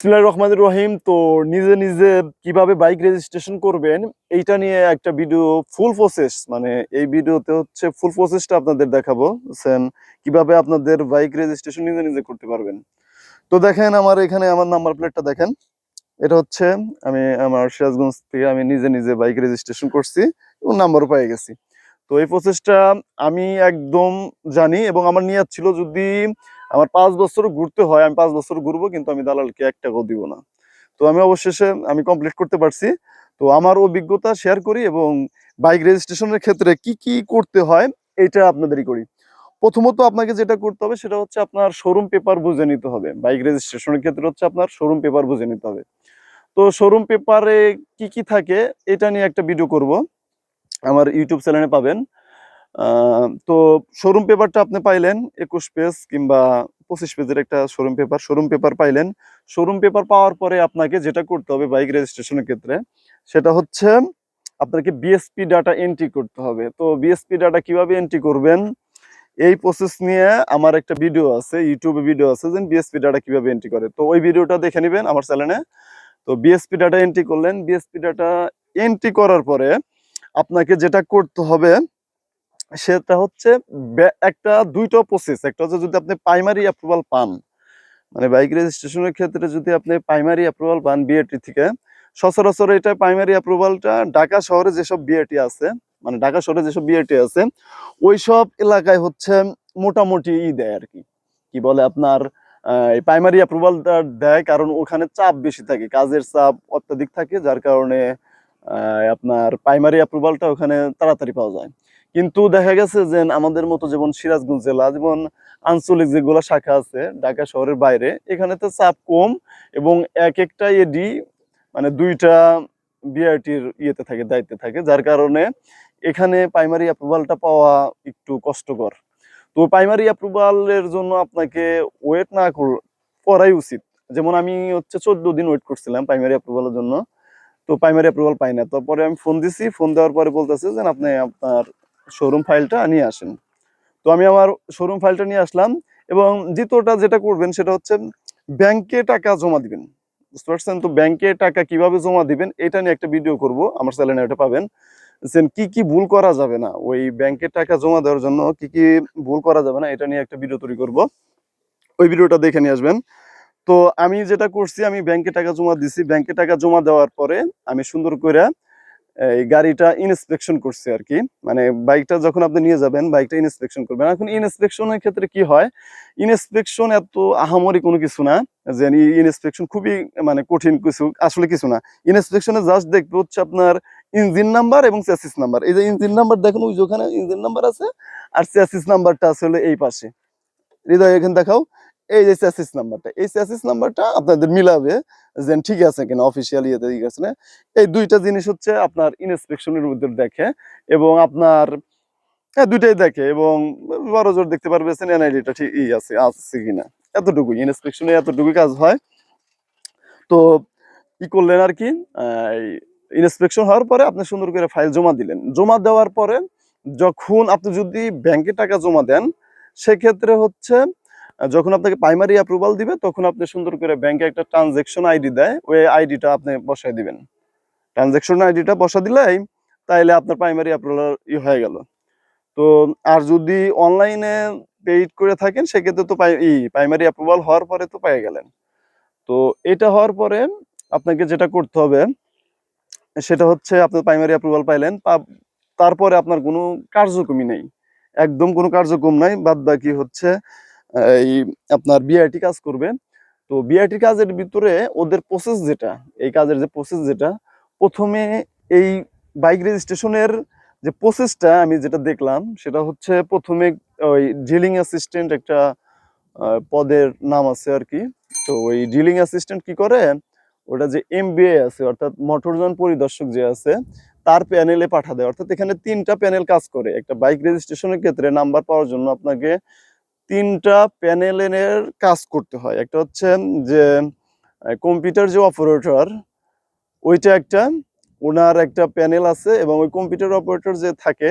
বিসমিল্লাহির রহমানির রহিম। তো নিজে নিজে কীভাবে বাইক রেজিস্ট্রেশন করবেন, এইটা নিয়ে একটা ভিডিও ফুল প্রসেস মানে এই ভিডিওতে হচ্ছে ফুল প্রসেসটা আপনাদের দেখাবো। সেন কীভাবে আপনাদের বাইক রেজিস্ট্রেশন নিজে নিজে করতে পারবেন। তো দেখেন আমার এখানে আমার নাম্বার প্লেটটা দেখেন। এটা হচ্ছে আমি আমার সিরাজগঞ্জ থেকে আমি নিজে নিজে বাইক রেজিস্ট্রেশন করছি এবং নাম্বারও পেয়ে গেছি। তো এই প্রসেসটা আমি একদম জানি এবং আমার নিয়াত ছিল যদি আমার পাঁচ বছর ঘুরতে হয়, আমি পাঁচ বছর ঘুরবো, কিন্তু আমি দালালকে এক টাকাও দিব না। তো আমি অবশেষে আমি কমপ্লিট করতে পারছি। তো আমার অভিজ্ঞতা শেয়ার করি এবং বাইক রেজিস্ট্রেশনের ক্ষেত্রে কি কি করতে হয়, এটা আপনাদেরই করি। প্রথমত আপনাকে যেটা করতে হবে, সেটা হচ্ছে আপনার শোরুম পেপার বুঝে নিতে হবে। বাইক রেজিস্ট্রেশনের ক্ষেত্রে হচ্ছে আপনার শোরুম পেপার বুঝে নিতে হবে। তো শোরুম পেপারে কি কি থাকে, এটা নিয়ে একটা ভিডিও করব। আমার ইউটিউব চ্যানেলে পাবেন। তো শোরুম পেপারটা আপনি পাইলেন একুশ পেজ কিংবা পঁচিশ পেজের একটা শোরুম পেপার শোরুম পেপার পাইলেন। শোরুম পেপার পাওয়ার পরে আপনাকে যেটা করতে হবে বাইক রেজিস্ট্রেশনের ক্ষেত্রে, সেটা হচ্ছে আপনাকে বিএসপি ডাটা এন্ট্রি করতে হবে। তো বিএসপি ডাটা কীভাবে এন্ট্রি করবেন? এই প্রসেস নিয়ে আমার একটা ভিডিও আছে ইউটিউবে ভিডিও আছে যে বিএসপি ডাটা কীভাবে এন্ট্রি করে। তো ওই ভিডিওটা দেখে নেবেন আমার চ্যানেলে তো বিএসপি ডাটা এন্ট্রি করলেন। বিএসপি ডাটা এন্ট্রি করার পরে আপনাকে যেটা করতে হবে সেটা হচ্ছে একটা, দুইটা প্রসেস একটা হচ্ছে যদি আপনি প্রাইমারি অ্যাপ্রুভাল পান মানে বাইক রেজিস্ট্রেশনের ক্ষেত্রে যদি আপনি প্রাইমারি অ্যাপ্রুভাল পান বিএটি থেকে, সচরাচর এটা প্রাইমারি অ্যাপ্রুভালটা ঢাকা শহরে যেসব বিএটি আছে মানে ঢাকা শহরে যেসব বিএটি আছে ওই সব এলাকায় হচ্ছে মোটামুটি ই দেয় আর কি কি বলে আপনার এই প্রাইমারি অ্যাপ্রুভালটা দেয় কারণ ওখানে চাপ বেশি থাকে, কাজের চাপ অত্যাধিক থাকে, যার কারণে আপনার প্রাইমারি অ্যাপ্রুভালটা ওখানে তাড়াতাড়ি পাওয়া যায়। কিন্তু দেখা গেছে যে আমাদের মতো যেমন সিরাজগঞ্জ জেলা, যেমন আঞ্চলিক যেগুলো শাখা আছে, ঢাকা শহরের বাইরে, এখানে তো চাপ কম এবং এক একটা এডি মানে দুইটা বিআরটির ইয়েতে থাকে, দায়িত্বে থাকে, যার কারণে এখানে প্রাইমারি অ্যাপ্রুভালটা পাওয়া একটু কষ্টকর। তো প্রাইমারি অ্যাপ্রুভালের জন্য আপনাকে ওয়েট না করাই উচিত। যেমন আমি হচ্ছে চোদ্দ দিন ওয়েট করছিলাম প্রাইমারি অ্যাপ্রুভালের জন্য, তো প্রাইমারি অ্যাপ্রুভাল পাই না। তারপরে আমি ফোন দিছি ফোন দেওয়ার পরে বলতেছে যে আপনি আপনার শোরুম ফাইলটা নিয়ে আসেন। তো আমি আমার শোরুম ফাইলটা নিয়ে আসলাম এবং দ্বিতীয়টা যেটা করবেন সেটা হচ্ছে ব্যাংকে টাকা জমা দিবেন। বুঝতে পারছেন? তো ব্যাংকে টাকা কীভাবে জমা দিবেন এটা নিয়ে একটা ভিডিও করব। আমার চ্যানেলে এটা পাবেন। যে কি কি ভুল করা যাবে না, ওই ব্যাংকে টাকা জমা দেওয়ার জন্য কি কি ভুল করা যাবে না, এটা নিয়ে একটা ভিডিও তৈরি করব। ওই ভিডিওটা দেখে নিয়ে আসবেন। তো আমি যেটা করছি, আমি ব্যাংকে টাকা জমা দিছি। ব্যাংকে টাকা জমা দেওয়ার পরে আমি সুন্দর করে এই গাড়িটা ইনস্পেকশন করছে আর কি মানে বাইকটা যখন আপনি নিয়ে যাবেন বাইকটা ইনস্পেকশন করবেন। এখন ইনস্পেকশনের ক্ষেত্রে কি হয়? ইনস্পেকশন এত আহামরি কোনো কিছু না, যে ইনস্পেকশন খুবই মানে কঠিন কিছু, আসলে কিছু না। ইনস্পেকশনে জাস্ট দেখবে হচ্ছে আপনার ইঞ্জিন নাম্বার এবং চ্যাসিস নাম্বার এই যে ইঞ্জিন নাম্বার দেখেন, ওই যে ওখানে ইঞ্জিন নাম্বার আছে, আর চ্যাসিস নাম্বারটা আছে হলো এই পাশে। হৃদয়, এখানে দেখাও। এই যে চ্যাসিস নাম্বারটা এই চ্যাসিস নাম্বারটা আপনাদের মিলাবে যে ঠিক আছে কিনা অফিসিয়াল ইয়েতে ঠিক আছে না? এই দুইটা জিনিস হচ্ছে আপনার ইনস্পেকশনের মধ্যে দেখে এবং আপনার হ্যাঁ দুইটাই দেখে এবং বড় জোর দেখতে পারবে এনআইডিটা ঠিক ই আছে আছে কিনা। এতটুকুই ইনস্পেকশনে এতটুকুই কাজ হয়। তো কি করলেন আর কি ইনস্পেকশন হওয়ার পরে আপনি সুন্দর করে ফাইল জমা দিলেন। জমা দেওয়ার পরে যখন আপনি যদি ব্যাংকে টাকা জমা দেন, সেক্ষেত্রে হচ্ছে যখন আপনাকে প্রাইমারি অ্যাপ্রুভাল দিবে, তখন আপনি সুন্দর করে ব্যাংকে একটা ট্রানজেকশন আইডি দেয়, ওই আইডিটা আপনি বসায় দিবেন। ট্রানজেকশন আইডিটা বসা দিলেই তাইলে আপনার প্রাইমারি অ্যাপ্রুভাল ই হয়ে গেল। তো আর যদি অনলাইনে পেইড করে থাকেন, সেক্ষেত্রে তো ই প্রাইমারি অ্যাপ্রুভাল হওয়ার পরে তো পেয়ে গেলেন। তো এটা হওয়ার পরে আপনাকে যেটা করতে হবে, সেটা হচ্ছে আপনি প্রাইমারি অ্যাপ্রুভাল পাইলেন তারপরে আপনার কোনো কার্যক্রমই নেই। একদম কোনো কার্যক্রম নাই বাদ বাকি হচ্ছে এই আপনার বিআইটি কাজ করবে। তো বিআইটি কাজের ভিতরে ওদের প্রসেস যেটা, এই কাজের যে প্রসেস যেটা, প্রথমে এই বাইক রেজিস্ট্রেশনের যে প্রসেসটা আমি যেটা দেখলাম, সেটা হচ্ছে প্রথমে ওই ডিলিং অ্যাসিস্ট্যান্ট একটা পদের নাম আছে আর কি। তো ওই ডিলিং অ্যাসিস্ট্যান্ট কি করে? ওটা যে এমবিএ আছে, অর্থাৎ মোটরযান পরিদর্শক যে আছে, তার প্যানেলে পাঠা দেয়। অর্থাৎ এখানে তিনটা প্যানেল কাজ করে। একটা বাইক রেজিস্ট্রেশনের ক্ষেত্রে নাম্বার পাওয়ার জন্য আপনাকে তিনটা প্যানেলের কাজ করতে হয়। একটা হচ্ছে যে কম্পিউটার যে অপারেটর ওইটা একটা, ওনার একটা প্যানেল আছে এবং ওই কম্পিউটার অপারেটর যে থাকে,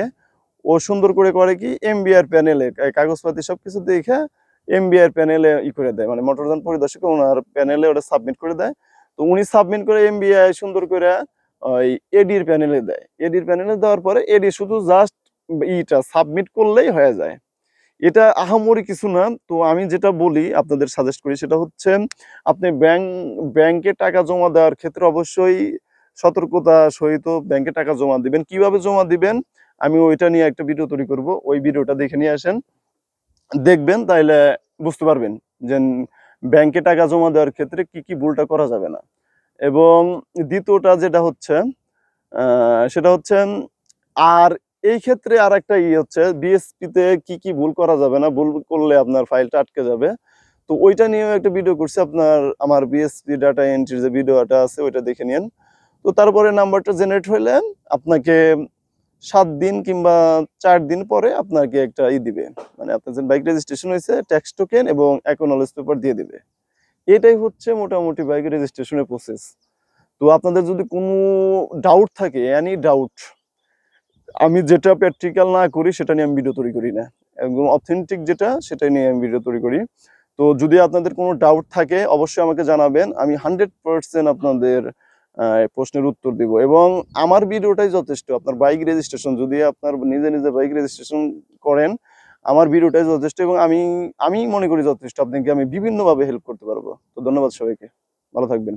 ও সুন্দর করে করে কি এমবিআর প্যানেলে কাগজপাতি সব কিছু দেখে এমবিআর প্যানেলে ই করে দেয়। মানে মোটরযান পরিদর্শক ওনার প্যানেলে ওটা সাবমিট করে দেয়। তো উনি সাবমিট করে এমবিআই সুন্দর করে ওই এডির প্যানেলে দেয়। এডির প্যানেলে দেওয়ার পরে এডি শুধু জাস্ট ইটা সাবমিট করলেই হয়ে যায়। এটা আহামরি কিছু না। তো আমি যেটা বলি, আপনাদের সাজেস্ট করি সেটা হচ্ছে, আপনি ব্যাংক ব্যাংকে টাকা জমা দেওয়ার ক্ষেত্রে অবশ্যই সতর্কতা সহিত ব্যাংকে টাকা জমা দিবেন। কীভাবে জমা দিবেন? আমি ওইটা নিয়ে একটা ভিডিও তৈরি করব। ওই ভিডিওটা দেখে নিয়ে আসেন। দেখবেন, তাইলে বুঝতে পারবেন যে ব্যাংকে টাকা জমা দেওয়ার ক্ষেত্রে কি কি ভুলটা করা যাবে না। এবং দ্বিতীয়টা যেটা হচ্ছে সেটা হচ্ছে, আর এই ক্ষেত্রে আর একটা ই হচ্ছে বিএসপি তে কি কি ভুল করা যাবে না? ভুল করলে আপনার ফাইলটা আটকে যাবে। তো ওইটা নিয়েও একটা ভিডিও করছি, আপনার আমার বিএসপি ডাটা এন্ট্রির যে ভিডিওটা আছে, ওইটা দেখে নিন তো তারপরে নাম্বারটা জেনারেট হইলে আপনাকে সাত দিন কিংবা চার দিন পরে আপনাকে একটা ই দিবে। মানে আপনার যে বাইক রেজিস্ট্রেশন হয়েছে ট্যাক্স টোকেন এবং অ্যাকোনলেজ পেপার দিয়ে দিবে। এটাই হচ্ছে মোটামুটি বাইক রেজিস্ট্রেশনের প্রসেস তো আপনাদের যদি কোনো ডাউট থাকে এনি ডাউট আমি যেটা প্র্যাকটিক্যাল না করি, সেটা নিয়ে আমি ভিডিও তৈরি করি না। একদম অথেন্টিক যেটা সেটা নিয়ে আমি ভিডিও তৈরি করি। তো যদি আপনাদের কোনো ডাউট থাকে, অবশ্যই আমাকে জানাবেন। আমি হান্ড্রেড পার্সেন্ট আপনাদের প্রশ্নের উত্তর দিব। এবং আমার ভিডিওটাই যথেষ্ট। আপনার বাইক রেজিস্ট্রেশন যদি আপনার নিজে নিজে বাইক রেজিস্ট্রেশন করেন, আমার ভিডিওটাই যথেষ্ট এবং আমি আমি মনে করি যথেষ্ট। আপনাকে আমি বিভিন্নভাবে হেল্প করতে পারব। তো ধন্যবাদ সবাইকে। ভালো থাকবেন।